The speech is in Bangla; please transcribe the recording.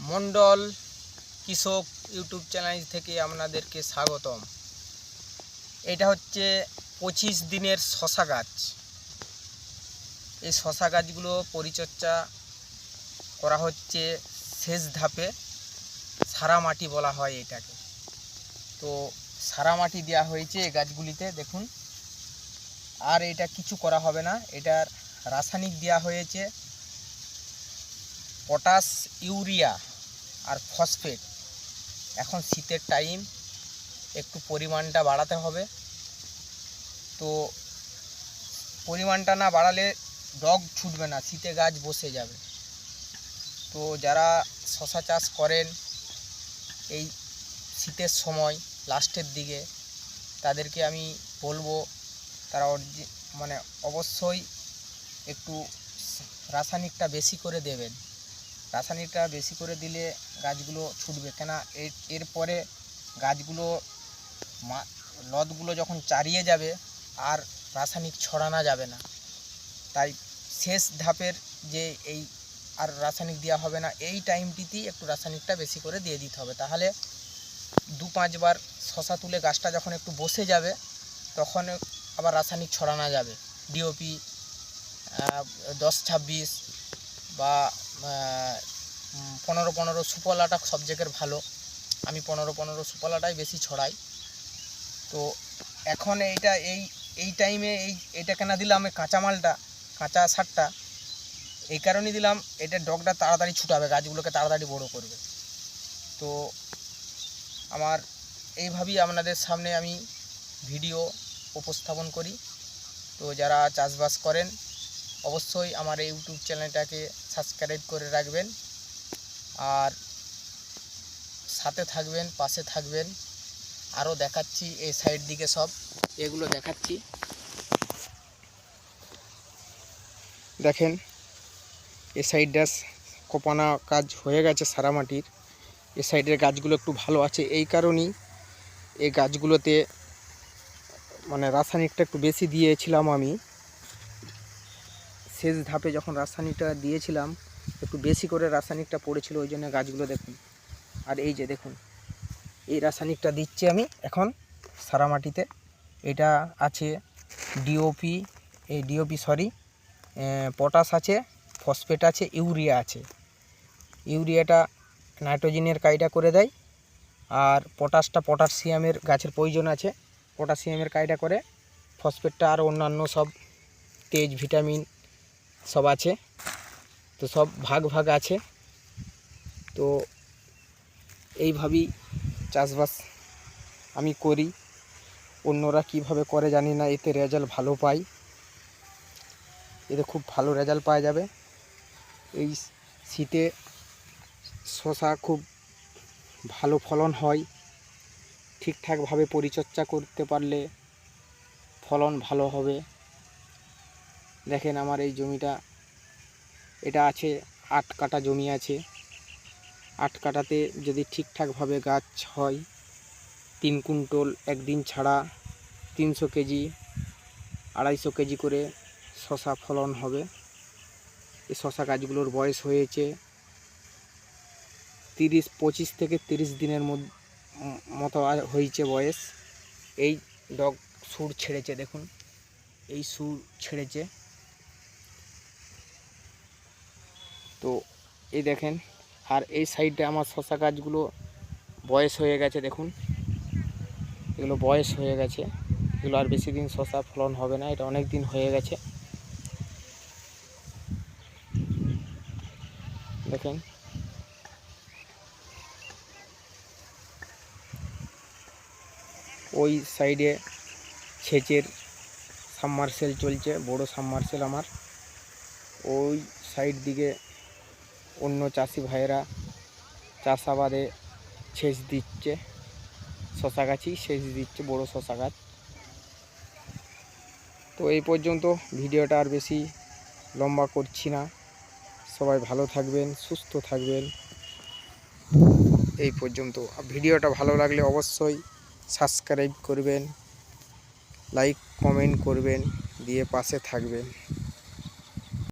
মণ্ডল কৃষক ইউটিউব চ্যানেল থেকে আপনাদেরকে স্বাগতম। এটা হচ্ছে পঁচিশ দিনের শশা গাছ। এই শশা গাছগুলো পরিচর্যা করা হচ্ছে শেষ ধাপে, সারা মাটি বলা হয় এটাকে। তো সারা মাটি দেওয়া হয়েছে এই গাছগুলিতে, দেখুন। আর এটা কিছু করা হবে না, এটার রাসায়নিক দেওয়া হয়েছে। পটাশ ইউরিয়া আর ফসফেট। এখন শীতের টাইম, একটু পরিমাণটা বাড়াতে হবে। তো পরিমাণটা না বাড়ালে ডগ ছুটবে না, শীতে গাছ বসে যাবে। তো যারা শশা চাষ করেন এই শীতের সময়, লাস্টের দিকে, তাদেরকে আমি বলব, তারা অরিজি মানে অবশ্যই একটু রাসায়নিকটা বেশি করে দেবেন। রাসায়নিকটা বেশি করে দিলে গাছগুলো ছুটবে। কেন এর, এরপরে গাছগুলো মা, লতগুলো যখন চারিয়ে যাবে আর রাসায়নিক ছড়ানো যাবে না। তাই শেষ ধাপের যে এই আর রাসায়নিক দেওয়া হবে না, এই টাইমটিতেই একটু রাসায়নিকটা বেশি করে দিয়ে দিতে হবে। তাহলে দু পাঁচবার শশা তুলে গাছটা যখন একটু বসে যাবে, তখন আবার রাসায়নিক ছড়ানো যাবে। ডিওপি দশ ছাব্বিশ বা পনেরো পনেরো সুপলাটা সব জায়গার ভালো। আমি পনেরো পনেরো সুপলাটাই বেশি ছড়াই। তো এখন এইটা এই এই টাইমে এই এটা কেন দিলাম কাঁচামালটা, কাঁচা সারটা। এই কারণেই দিলাম, এটা ডগটা তাড়াতাড়ি ছুটাবে, গাছগুলোকে তাড়াতাড়ি বড় করবে। তো আমার এইভাবেই আপনাদের সামনে আমি ভিডিও উপস্থাপন করি। তো যারা চাষবাস করেন, অবশ্যই আমার এই ইউটিউব চ্যানেলটাকে সাবস্ক্রাইব করে রাখবেন। আর সাথে থাকবেন, পাশে থাকবেন। আরও দেখাচ্ছি এই সাইড দিকে সব। এগুলো দেখাচ্ছি। দেখেন এই সাইডটা কোপানা কাজ হয়ে গেছে সারা মাটির। এ সাইডের গাছগুলো একটু ভালো আছে। এই কারণেই এই গাছগুলোতে মানে রাসায়নিকটা একটু বেশি দিয়েছিলাম আমি। শেষ ধাপে যখন রাসায়নিকটা দিয়েছিলাম, একটু বেশি করে রাসায়নিকটা পড়েছিল, ওই জন্য গাছগুলো দেখুন। আর এই যে দেখুন, এই রাসায়নিকটা দিচ্ছি আমি এখন সারা মাটিতে। এটা আছে ডিওপি এই ডিওপি সরি পটাশ আছে ফসফেট আছে ইউরিয়া আছে। ইউরিয়াটা নাইট্রোজেনের কাজটা করে দেয়, আর পটাশটা পটাশিয়ামের গাছের প্রয়োজন আছে। পটাশিয়ামের কাজটা করে ফসফেটটা আর অন্যান্য সব তেজ ভিটামিন সব আছে। তো সব ভাগ ভাগ আছে। তো এইভাবেই চাষবাস আমি করি। অন্যরা কীভাবে করে জানি না, এতে রেজাল্ট ভালো পাই। এতে খুব ভালো রেজাল্ট পাওয়া যাবে। এই শীতে শশা খুব ভালো ফলন হয়। ঠিকঠাকভাবে পরিচর্যা করতে পারলে ফলন ভালো হবে। দেখেন আমার এই জমিটা। এটা আছে, আট কাটা জমি আছে। আট কাটাতে যদি ঠিকঠাকভাবে গাছ হয়, তিন কুইন্টল একদিন ছাড়া তিনশো কেজি, আড়াইশো কেজি করে শশা ফলন হবে। এই শশা গাছগুলোর বয়স হয়েছে তিরিশ, পঁচিশ থেকে তিরিশ দিনের মতো হয়েছে বয়স। এই ডগ সুর ছেড়েছে, দেখুন। এই সুর ছেড়েছে। তো এই দেখেন, আর এই সাইডে আমার শশা গাছগুলো বয়স হয়ে গেছে, দেখুন। এগুলো বয়স হয়ে গেছে। এগুলো আর বেশি দিন শশা ফলন হবে না, এটা অনেক দিন হয়ে গেছে। দেখেন। ওই সাইডে সেচের সাবমার্সেল চলছে, বড় সাবমার্সেল আমার। ওই সাইড দিকে চাষি ভাইয়েরা চাষাবাদে সেচ দিচ্ছে শশা গাছই সেচ দিচ্ছে, বড় শশা গাছ। তো এই পর্যন্ত ভিডিওটা আর বেশি লম্বা করছি না। সবাই ভালো থাকবেন, সুস্থ থাকবেন। এই পর্যন্ত। ভিডিওটা ভালো লাগলে অবশ্যই সাবস্ক্রাইব করবেন, লাইক, কমেন্ট করবেন, দিয়ে পাশে থাকবেন।